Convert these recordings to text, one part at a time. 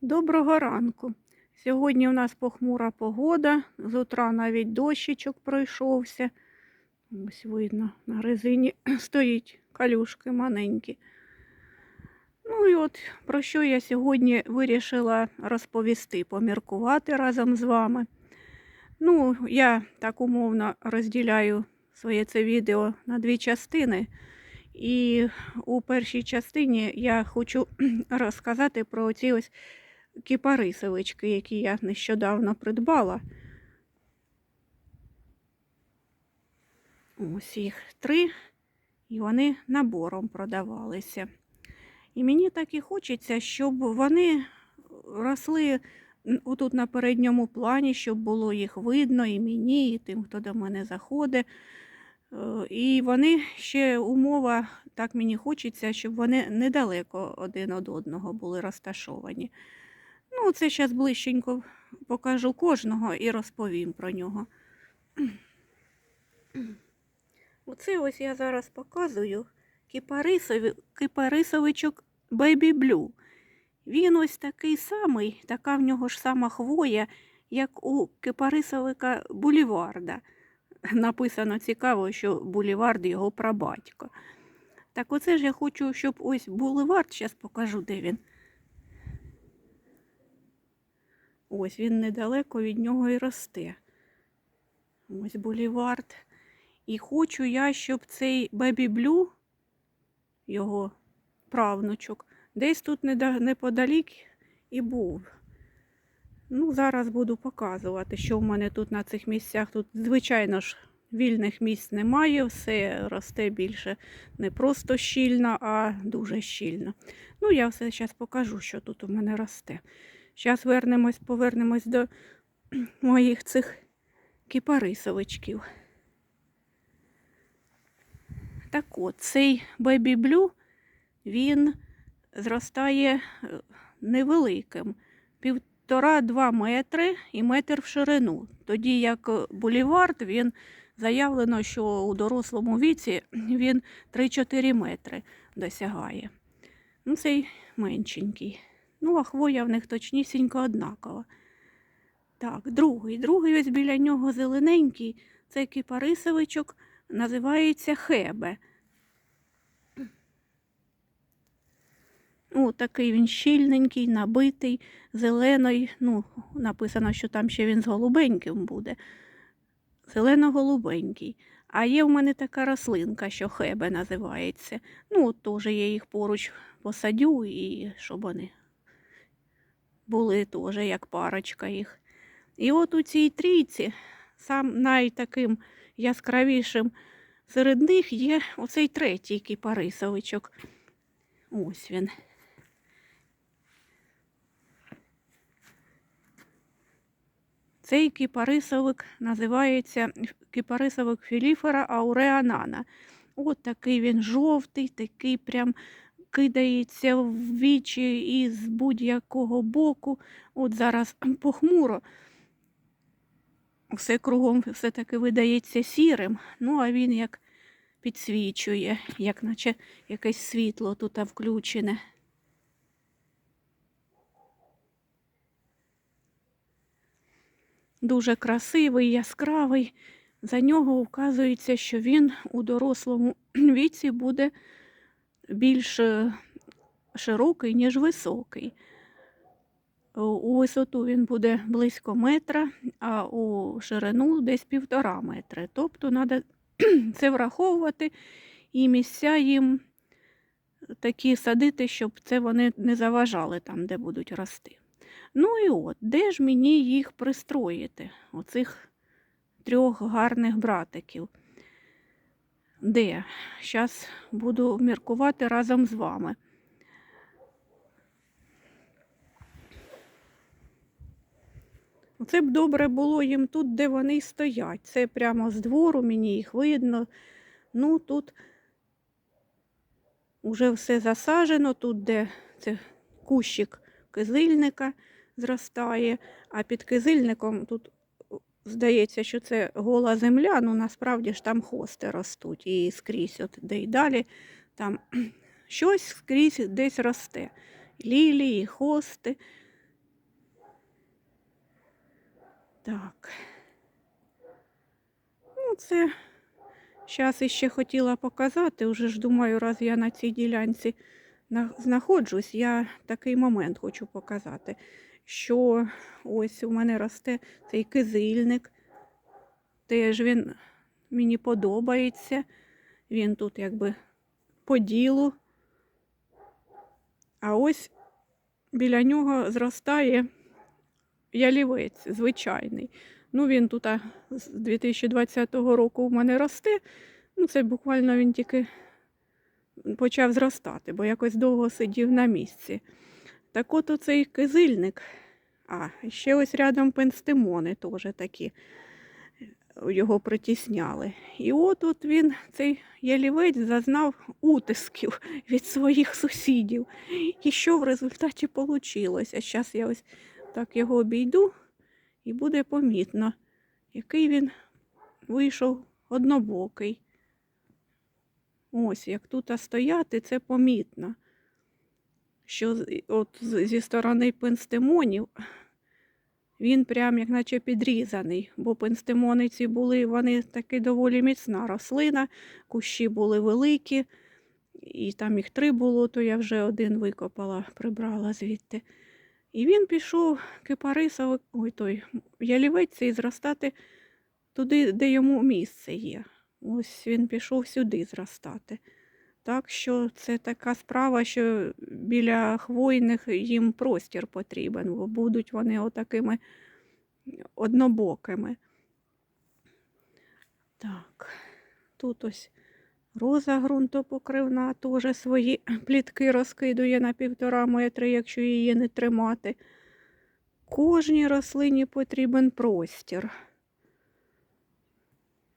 Доброго ранку. Сьогодні у нас похмура погода, з утра навіть дощичок пройшовся. Ось видно, на резині стоїть калюшки маленькі. Ну і от про що я сьогодні вирішила розповісти, поміркувати разом з вами. Ну, я так умовно розділяю своє це відео на дві частини. І у першій частині я хочу розказати про ці ось кіпарисовички, які я нещодавно придбала. Ось їх три, і вони набором продавалися. І мені так і хочеться, щоб вони росли отут на передньому плані, щоб було їх видно і мені, і тим, хто до мене заходить. Е, І вони ще умова, так мені хочеться, щоб вони недалеко один від одного були розташовані. Ну, це зараз ближченько покажу кожного і розповім про нього. Оце ось я зараз показую кипарисові, кипарисовичок Baby Blue. Він ось такий самий, така в нього ж сама хвоя, як у кипарисовика Буліварда. Написано цікаво, що Булівард його прабатько. Так оце ж я хочу, щоб ось Булевард, зараз покажу, де він. Ось він недалеко від нього і росте. Ось Булівард. І хочу я, щоб цей Бебі Блю, його правнучок, десь тут неподалік і був. Ну, зараз буду показувати, що в мене тут на цих місцях. Тут, звичайно ж, вільних місць немає, все росте більше не просто щільно, а дуже щільно. Ну, я все зараз покажу, що тут у мене росте. Зараз вернемось, повернемось до моїх цих кіпарисовичків. Так от, цей Blue, він зростає е, невеликим. Півтора-два метри і метр в ширину. Тоді як е, Булівард, він заявлено, що у дорослому віці він 3-4 метри досягає. Ну, цей меншенький. Ну, а хвоя в них точнісінько однакова. Так, другий. Другий ось біля нього зелененький. Це кіпарисовичок, називається Хебе. Ну, такий він щільненький, набитий, зелений. Ну, написано, що там ще він з голубеньким буде. Зелено-голубенький. А є в мене така рослинка, що хебе називається. Ну, теж я їх поруч посадю, і щоб вони були теж як парочка їх. І от у цій трійці, сам найтаким яскравішим серед них є оцей третій кіпарисовичок. Ось він. Цей кіпарисовик називається кіпарисовик філіфера ауреанана. От такий він жовтий, такий прям кидається в вічі із будь-якого боку. От зараз похмуро. Все кругом все-таки видається сірим, ну а він як підсвічує, як наче якесь світло тут включене. Дуже красивий, яскравий. За нього вказується, що він у дорослому віці буде більш е, широкий, ніж високий. У- У висоту він буде близько метра, а у ширину десь півтора метри. Тобто треба це враховувати і місця їм такі садити, щоб це вони не заважали там, де будуть рости. Ну і от, де ж мені їх пристроїти, оцих трьох гарних братиків? Де? Зараз буду міркувати разом з вами. Це б добре було їм тут, де вони стоять. Це прямо з двору, мені їх видно. Ну, тут вже все засаджено, тут, де це кущик кизильника зростає, а під кизильником тут здається, що це гола земля, ну насправді ж там хости ростуть і скрізь, от де й далі, там щось скрізь десь росте. Лілії, хости. Так. Ну, це зараз іще хотіла показати, Уже ж думаю, раз я на цій ділянці знаходжусь, я такий момент хочу показати що ось у мене росте цей кизильник. Теж він мені подобається. Він тут якби по ділу. А ось біля нього зростає ялівець звичайний. Ну, він тут а, з 2020 року у мене росте. Ну, це буквально він тільки почав зростати, бо якось довго сидів на місці. Так от оцей кизильник. А, ще ось рядом пенстимони теж такі його притісняли. І от от він, цей ялівець, зазнав утисків від своїх сусідів. І що в результаті вийшло? Зараз я ось так його обійду, і буде помітно, який він вийшов однобокий. Ось, як тут стояти, це помітно, що от зі сторони пенстемонів він прям як наче підрізаний, бо пенстемони ці були, вони таки доволі міцна рослина, кущі були великі, і там їх три було, то я вже один викопала, прибрала звідти. І він пішов кипарисовик, ой той ялівець цей зростати туди, де йому місце є. Ось він пішов сюди зростати. Так що це така справа, що біля хвойних їм простір потрібен, бо будуть вони отакими однобокими. Так, тут ось роза ґрунтопокривна теж свої плітки розкидує на півтора метри, якщо її не тримати. Кожній рослині потрібен простір.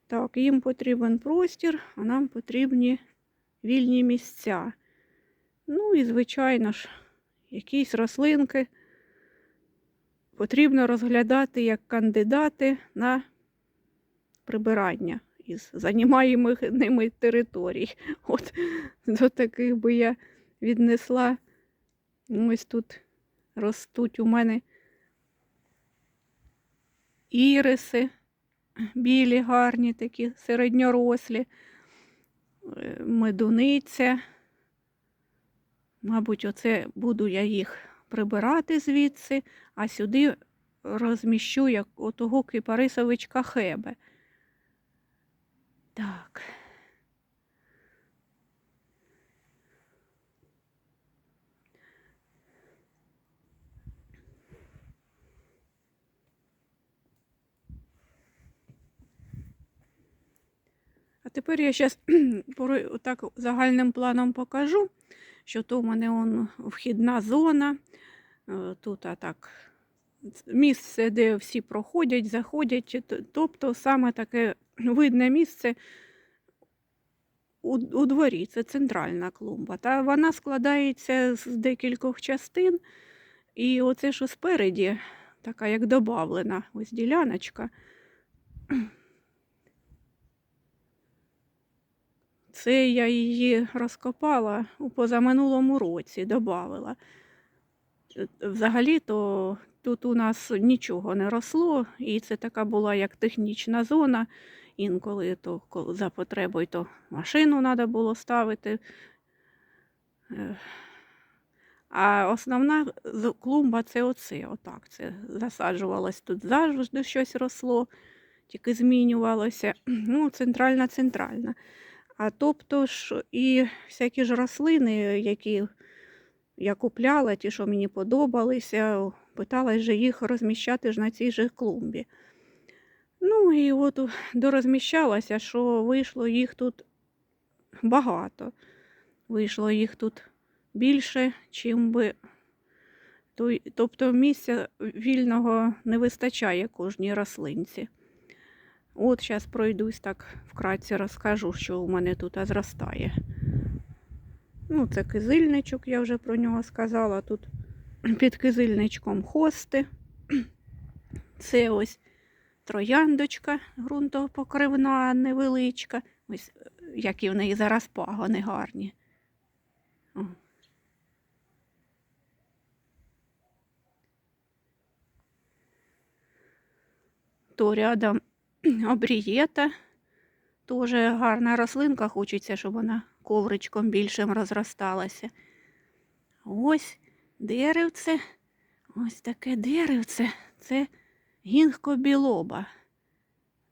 Так, їм потрібен простір, а нам потрібні вільні місця. Ну і, звичайно ж, якісь рослинки потрібно розглядати як кандидати на прибирання із займаємих ними територій. От до таких би я віднесла. Ось тут ростуть у мене іриси, білі, гарні, такі середньорослі, медуниця. Мабуть, оце буду я їх прибирати звідси, а сюди розміщу як отого кипарисовичка хебе. Так. Тепер я зараз так загальним планом покажу, що то в мене он вхідна зона. е, Тут а так місце, де всі проходять, заходять. Тобто саме таке видне місце у, у дворі, це центральна клумба. Та вона складається з декількох частин. І оце, що спереді, така як добавлена ось діляночка. Це я її розкопала у позаминулому році, додавала. Взагалі-то тут у нас нічого не росло, і це така була як технічна зона. Інколи то за потребою то машину треба було ставити. Е, А основна клумба це оце, отак. Це засаджувалось тут завжди щось росло, тільки змінювалося. Ну, центральна, центральна. А тобто ж і всякі ж рослини, які я купляла, ті, що мені подобалися, питалась же їх розміщати ж на цій же клумбі. Ну і от дорозміщалася, що вийшло їх тут багато. Вийшло їх тут більше, чим би. Тобто місця вільного не вистачає кожній рослинці. От зараз пройдусь так вкратце розкажу, що у мене тут зростає. Ну, це кизильничок, я вже про нього сказала. Тут під кизильничком хости. Це ось трояндочка ґрунтопокривна невеличка. Ось які в неї зараз пагони гарні. О. Ото рядом обрієта. Тоже гарна рослинка, хочеться, щоб вона ковричком більшим розросталася. Ось деревце, ось таке деревце. Це гінго білоба.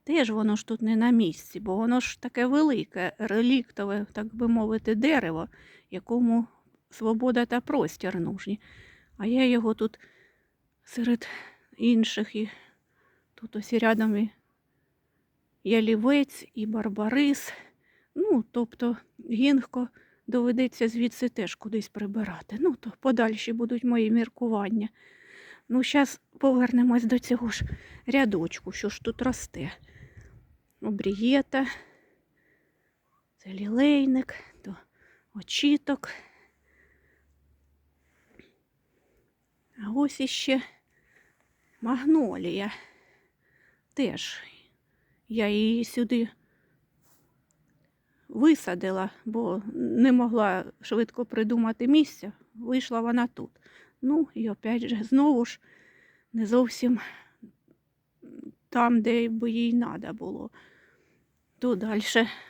Теж воно ж тут не на місці, бо воно ж таке велике, реліктове, так би мовити, дерево, якому свобода та простір нужні. А я його тут серед інших і тут ось рядом і ялівець, і барбарис. Ну, тобто гінго доведеться звідси теж кудись прибирати. Ну, то подальші будуть мої міркування. Ну, зараз повернемось до цього ж рядочку, що ж тут росте. Обрієта, це лілейник, то очіток. А ось іще магнолія. Теж я її сюди висадила, бо не могла швидко придумати місця. Вийшла вона тут. Ну і опять же, знову ж не зовсім там, де би їй треба було. То далі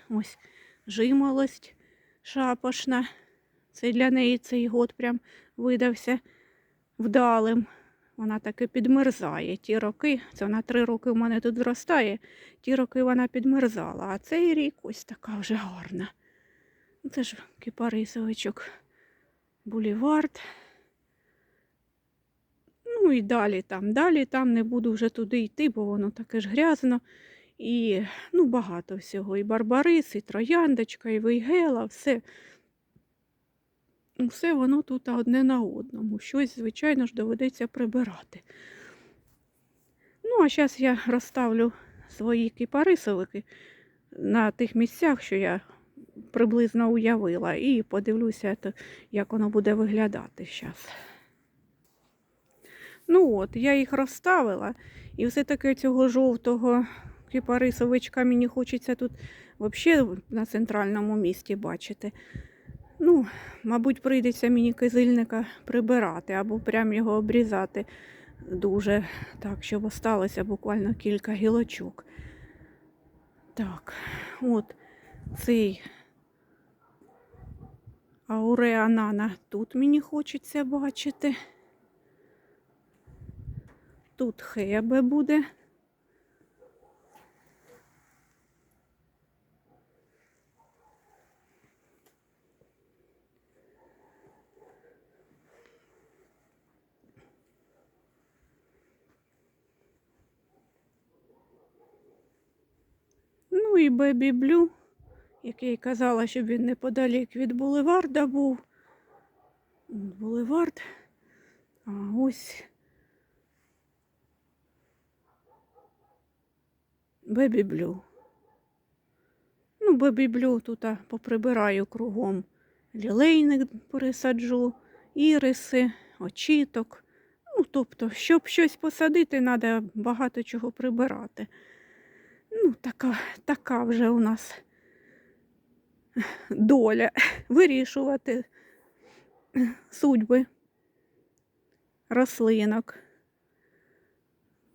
ось жимолость шапошна. Це для неї цей год прям видався вдалим. Вона таки підмерзає. Ті роки, це вона три роки в мене тут зростає, ті роки вона підмерзала, а цей рік ось така вже гарна. Ну, Це ж кипарисовичок булівард. Ну і далі там, далі там не буду вже туди йти, бо воно таке ж грязно. І ну, багато всього. І барбарис, і трояндочка, і вейгела, все. Все воно тут одне на одному. Щось, звичайно ж, доведеться прибирати. Ну, а зараз я розставлю свої кипарисовики на тих місцях, що я приблизно уявила, і подивлюся, як воно буде виглядати зараз. Ну от, я їх розставила, і все-таки цього жовтого кипарисовичка мені хочеться тут взагалі на центральному місці бачити. Ну, мабуть, прийдеться мені кизильника прибирати або прям його обрізати дуже так, щоб осталося буквально кілька гілочок. Так, от цей ауреанана тут мені хочеться бачити. Тут хебе буде. Ну і Бебі Блю, який казала, щоб він неподалік від булеварда був. Булевард. А ось Бебі Блю. Ну, Бебі Блю тут поприбираю кругом. Лілейник пересаджу, іриси, очіток. Ну, тобто, щоб щось посадити, треба багато чого прибирати. Ну, така, така вже у нас доля вирішувати судьби рослинок.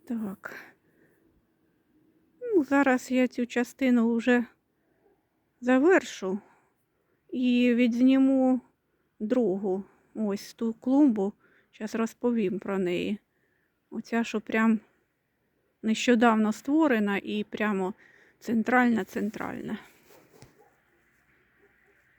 Так. Ну, зараз я цю частину вже завершу і відзніму другу ось ту клумбу. Зараз розповім про неї. Оця, що прям нещодавно створена і прямо центральна-центральна.